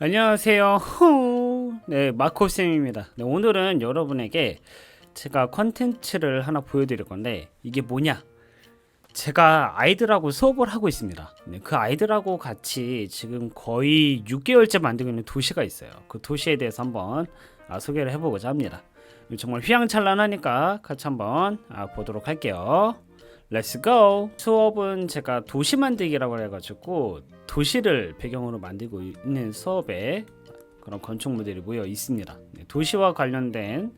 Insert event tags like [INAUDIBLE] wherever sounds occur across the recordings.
안녕하세요. 호. 네, 마코쌤입니다. 네, 오늘은 여러분에게 제가 컨텐츠를 하나 보여드릴 건데 이게 뭐냐? 제가 아이들하고 수업을 하고 있습니다. 네, 그 아이들하고 같이 지금 거의 6개월째 만들고 있는 도시가 있어요. 그 도시에 대해서 한번 아, 소개를 해보고자 합니다. 정말 휘황찬란하니까 같이 한번 아, 보도록 할게요. 렛츠 고! 수업은 제가 도시 만들기라고 해가지고 도시를 배경으로 만들고 있는 수업에 그런 건축물들이 모여 있습니다. 네, 도시와 관련된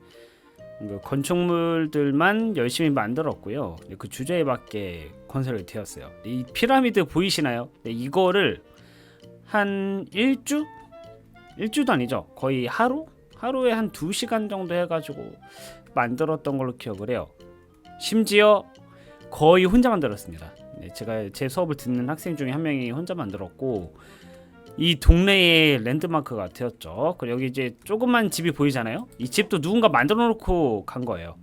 그 건축물들만 열심히 만들었고요. 네, 그 주제에 맞게 건설이 되었어요. 이 피라미드 보이시나요? 네, 이거를 한 일주? 일주도 아니죠. 거의 하루? 하루에 한 2시간 정도 해가지고 만들었던 걸로 기억을 해요. 심지어 거의 혼자 만들었습니다. 네, 제가 제 수업을 듣는 학생 중에 한 명이 혼자 만들었고 이 동네의 랜드마크가 되었죠. 그리고 여기 이제 조그만 집이 보이잖아요. 이 집도 누군가 만들어 놓고 간 거예요.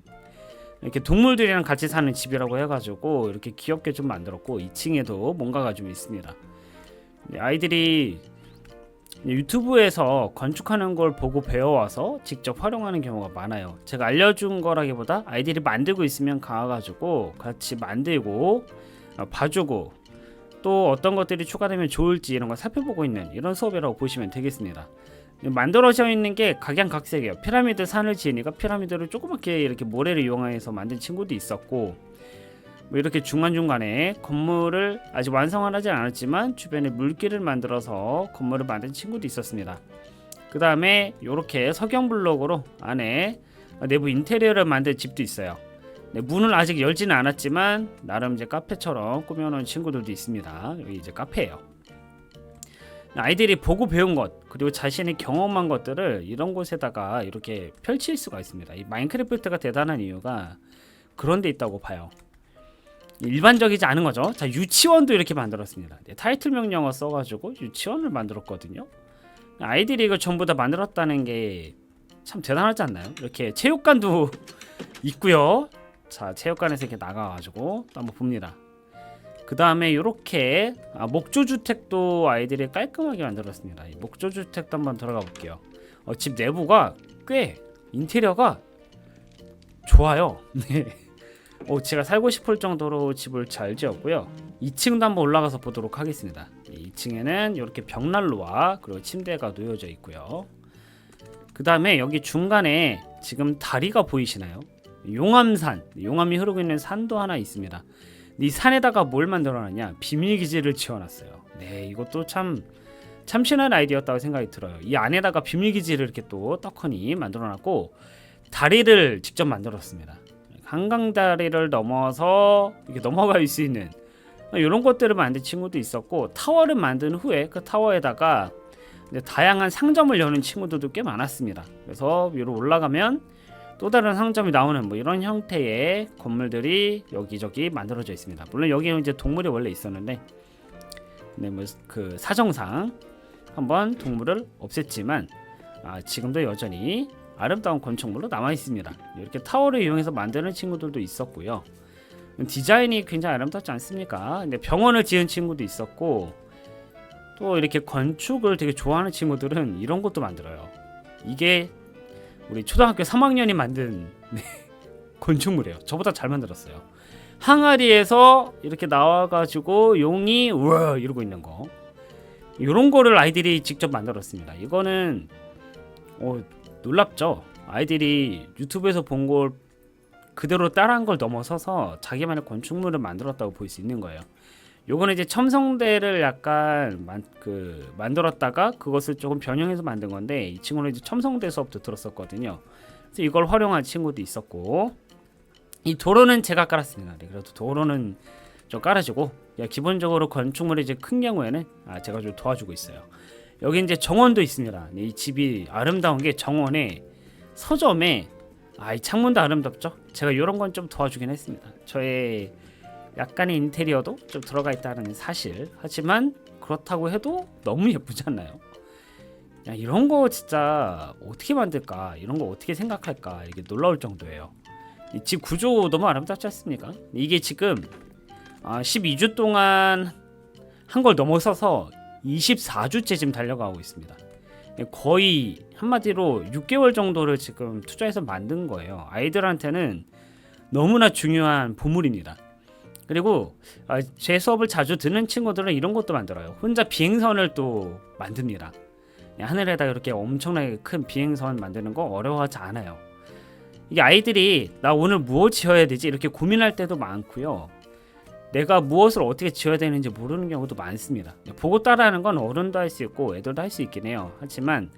이렇게 동물들이랑 같이 사는 집이라고 해가지고 이렇게 귀엽게 좀 만들었고 2층에도 뭔가가 좀 있습니다. 네, 아이들이 유튜브에서 건축하는 걸 보고 배워와서 직접 활용하는 경우가 많아요. 제가 알려준 거라기보다 아이들이 만들고 있으면 가가지고 같이 만들고 어, 봐주고 또 어떤 것들이 추가되면 좋을지 이런 걸 살펴보고 있는 이런 수업이라고 보시면 되겠습니다. 만들어져 있는 게 각양각색이에요. 피라미드 산을 지으니까 피라미드를 조그맣게 이렇게 모래를 이용해서 만든 친구도 있었고 뭐 이렇게 중간중간에 건물을 아직 완성을 하지 않았지만 주변에 물길을 만들어서 건물을 만든 친구도 있었습니다. 그 다음에 이렇게 석영 블록으로 안에 내부 인테리어를 만든 집도 있어요. 네, 문을 아직 열지는 않았지만 나름 이제 카페처럼 꾸며놓은 친구들도 있습니다. 여기 이제 카페예요. 아이들이 보고 배운 것 그리고 자신이 경험한 것들을 이런 곳에다가 이렇게 펼칠 수가 있습니다. 이 마인크래프트가 대단한 이유가 그런 데 있다고 봐요. 일반적이지 않은 거죠. 자 유치원도 이렇게 만들었습니다. 네, 타이틀 명령어 써가지고 유치원을 만들었거든요. 아이들이 이걸 전부 다 만들었다는 게 참 대단하지 않나요? 이렇게 체육관도 [LAUGHS] 있고요. 자 체육관에서 이렇게 나가가지고 또 한번 봅니다. 그 다음에 이렇게 아, 목조 주택도 아이들이 깔끔하게 만들었습니다. 이 목조 주택도 한번 들어가 볼게요. 어, 집 내부가 꽤 인테리어가 좋아요. [LAUGHS] 네. 어, 제가 살고 싶을 정도로 집을 잘 지었고요. 2층도 한번 올라가서 보도록 하겠습니다. 2층에는 이렇게 벽난로와 그리고 침대가 놓여져 있고요. 그 다음에 여기 중간에 지금 다리가 보이시나요? 용암산, 용암이 흐르고 있는 산도 하나 있습니다. 이 산에다가 뭘 만들어놨냐? 비밀 기지를 지어놨어요. 네, 이것도 참 참신한 아이디어였다고 생각이 들어요. 이 안에다가 비밀 기지를 이렇게 또 떡하니 만들어놨고 다리를 직접 만들었습니다. 한강 다리를 넘어서 이렇게 넘어갈 수 있는 이런 것들을 만든 친구도 있었고 타워를 만든 후에 그 타워에다가 다양한 상점을 여는 친구들도 꽤 많았습니다. 그래서 위로 올라가면 또 다른 상점이 나오는 뭐 이런 형태의 건물들이 여기저기 만들어져 있습니다. 물론 여기는 이제 동물이 원래 있었는데, 네, 뭐 그 사정상 한번 동물을 없앴지만 아, 지금도 여전히 아름다운 건축물로 남아 있습니다. 이렇게 타워를 이용해서 만드는 친구들도 있었고요. 디자인이 굉장히 아름답지 않습니까? 근데 병원을 지은 친구도 있었고 또 이렇게 건축을 되게 좋아하는 친구들은 이런 것도 만들어요. 이게 우리 초등학교 3학년이 만든 네, [LAUGHS] 건축물이에요. 저보다 잘 만들었어요. 항아리에서 이렇게 나와가지고 용이 우와 이러고 있는 거. 이런 거를 아이들이 직접 만들었습니다. 이거는 어, 놀랍죠. 아이들이 유튜브에서 본 걸 그대로 따라한 걸 넘어서서 자기만의 건축물을 만들었다고 볼 수 있는 거예요. 요거는 이제 첨성대를 약간 만, 그 만들었다가 그것을 조금 변형해서 만든 건데 이 친구는 이제 첨성대 수업도 들었었거든요. 그래서 이걸 활용한 친구도 있었고 이 도로는 제가 깔았습니다. 네, 그래도 도로는 좀 깔아주고 기본적으로 건축물이 이제 큰 경우에는 아, 제가 좀 도와주고 있어요. 여기 이제 정원도 있습니다. 네, 이 집이 아름다운 게 정원에 서점에 아, 이 창문도 아름답죠? 제가 이런 건 좀 도와주긴 했습니다. 저의 약간의 인테리어도 좀 들어가 있다는 사실. 하지만 그렇다고 해도 너무 예쁘지 않나요? 야, 이런 거 진짜 어떻게 만들까? 이런 거 어떻게 생각할까? 이게 놀라울 정도예요. 이집 구조 너무 아름답지 않습니까? 이게 지금 아, 12주 동안 한 걸 넘어서서 24주째 지금 달려가고 있습니다. 거의 한마디로 6개월 정도를 지금 투자해서 만든 거예요. 아이들한테는 너무나 중요한 보물입니다. 그리고 아, 제 수업을 자주 듣는 친구들은 이런 것도 만들어요. 혼자 비행선을 또 만듭니다. 하늘에다 이렇게 엄청나게 큰 비행선 만드는 거 어려워하지 않아요. 이게 아이들이 나 오늘 무엇 지어야 되지 이렇게 고민할 때도 많고요. 내가 무엇을 어떻게 지어야 되는지 모르는 경우도 많습니다. 보고 따라하는 건 어른도 할 수 있고 애들도 할 수 있긴 해요. 하지만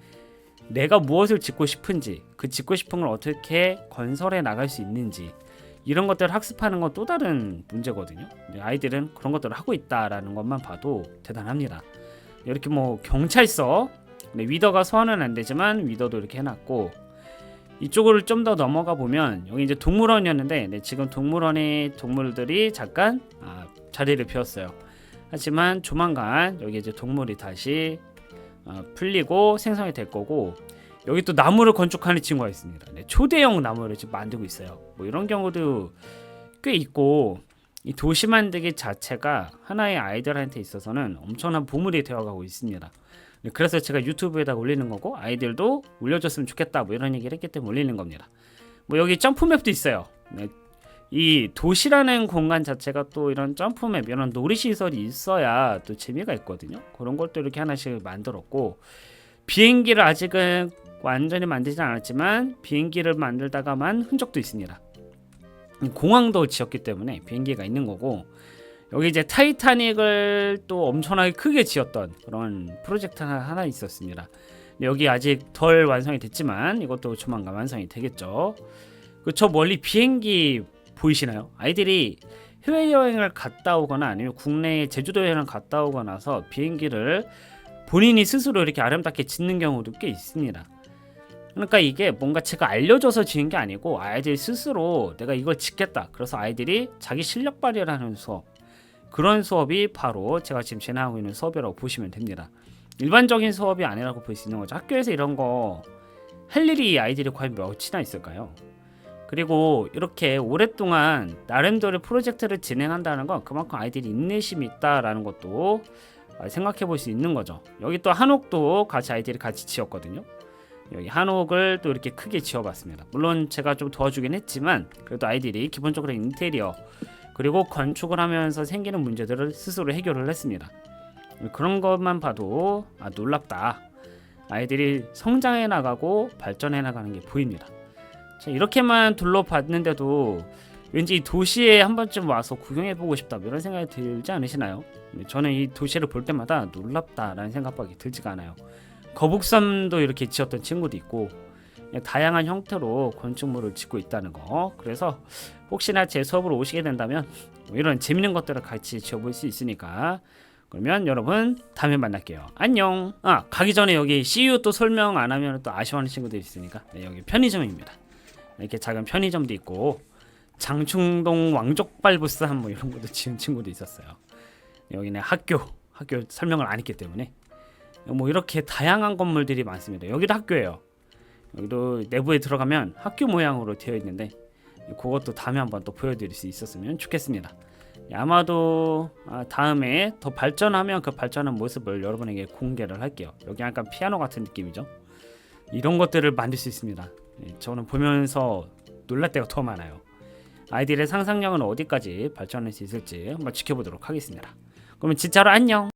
내가 무엇을 짓고 싶은지 그 짓고 싶은 걸 어떻게 건설해 나갈 수 있는지 이런 것들을 학습하는 건 또 다른 문제거든요. 아이들은 그런 것들을 하고 있다라는 것만 봐도 대단합니다. 이렇게 뭐 경찰서 네, 위더가 소환은 안 되지만 위더도 이렇게 해놨고 이쪽을 좀더 넘어가 보면 여기 이제 동물원이었는데 네, 지금 동물원의 동물들이 잠깐 아, 자리를 비웠어요. 하지만 조만간 여기 이제 동물이 다시 어, 풀리고 생성이 될 거고 여기 또 나무를 건축하는 친구가 있습니다. 네, 초대형 나무를 지금 만들고 있어요. 뭐 이런 경우도 꽤 있고 이 도시 만들기 자체가 하나의 아이들한테 있어서는 엄청난 보물이 되어가고 있습니다. 네, 그래서 제가 유튜브에다 올리는 거고 아이들도 올려줬으면 좋겠다 뭐 이런 얘기를 했기 때문에 올리는 겁니다. 뭐 여기 점프맵도 있어요. 네, 이 도시라는 공간 자체가 또 이런 점프맵 이런 놀이시설이 있어야 또 재미가 있거든요. 그런 것도 이렇게 하나씩 만들었고 비행기를 아직은 완전히 만들진 않았지만 비행기를 만들다가만 흔적도 있습니다. 공항도 지었기 때문에 비행기가 있는 거고 여기 이제 타이타닉을 또 엄청나게 크게 지었던 그런 프로젝트 하나, 하나 있었습니다. 여기 아직 덜 완성이 됐지만 이것도 조만간 완성이 되겠죠. 그 저 멀리 비행기 보이시나요? 아이들이 해외 여행을 갔다 오거나 아니면 국내에 제주도 여행을 갔다 오거나서 비행기를 본인이 스스로 이렇게 아름답게 짓는 경우도 꽤 있습니다. 그러니까 이게 뭔가 제가 알려줘서 지은 게 아니고 아이들 스스로 내가 이걸 짓겠다. 그래서 아이들이 자기 실력 발휘를 하는 수업. 그런 수업이 바로 제가 지금 진행하고 있는 수업이라고 보시면 됩니다. 일반적인 수업이 아니라고 볼 수 있는 거죠. 학교에서 이런 거 할 일이 아이들이 과연 몇이나 있을까요? 그리고 이렇게 오랫동안 나름대로 프로젝트를 진행한다는 건 그만큼 아이들이 인내심이 있다라는 것도 생각해 볼 수 있는 거죠. 여기 또 한옥도 같이 아이들이 같이 지었거든요. 여기 한옥을 또 이렇게 크게 지어봤습니다. 물론 제가 좀 도와주긴 했지만 그래도 아이들이 기본적으로 인테리어 그리고 건축을 하면서 생기는 문제들을 스스로 해결을 했습니다. 그런 것만 봐도 아, 놀랍다. 아이들이 성장해 나가고 발전해 나가는 게 보입니다. 자, 이렇게만 둘러봤는데도 왠지 이 도시에 한 번쯤 와서 구경해 보고 싶다 뭐 이런 생각이 들지 않으시나요? 저는 이 도시를 볼 때마다 놀랍다라는 생각밖에 들지가 않아요. 거북섬도 이렇게 지었던 친구도 있고 다양한 형태로 건축물을 짓고 있다는 거. 그래서 혹시나 제 수업으로 오시게 된다면 뭐 이런 재밌는 것들을 같이 지어볼 수 있으니까 그러면 여러분 다음에 만날게요. 안녕. 아 가기 전에 여기 CU 또 설명 안 하면 또 아쉬워하는 친구들이 있으니까 네, 여기 편의점입니다. 이렇게 작은 편의점도 있고 장충동 왕족발부스 뭐 이런 것도 지은 친구도 있었어요. 여기는 학교 학교 설명을 안 했기 때문에 뭐 이렇게 다양한 건물들이 많습니다. 여기도 학교예요. 여기도 내부에 들어가면 학교 모양으로 되어 있는데 그것도 다음에 한번 또 보여드릴 수 있었으면 좋겠습니다. 아마도 아, 다음에 더 발전하면 그 발전한 모습을 여러분에게 공개를 할게요. 여기 약간 피아노 같은 느낌이죠. 이런 것들을 만들 수 있습니다. 예, 저는 보면서 놀랄 때가 더 많아요. 아이들의 상상력은 어디까지 발전할 수 있을지 한번 지켜보도록 하겠습니다. 그러면 진짜로 안녕.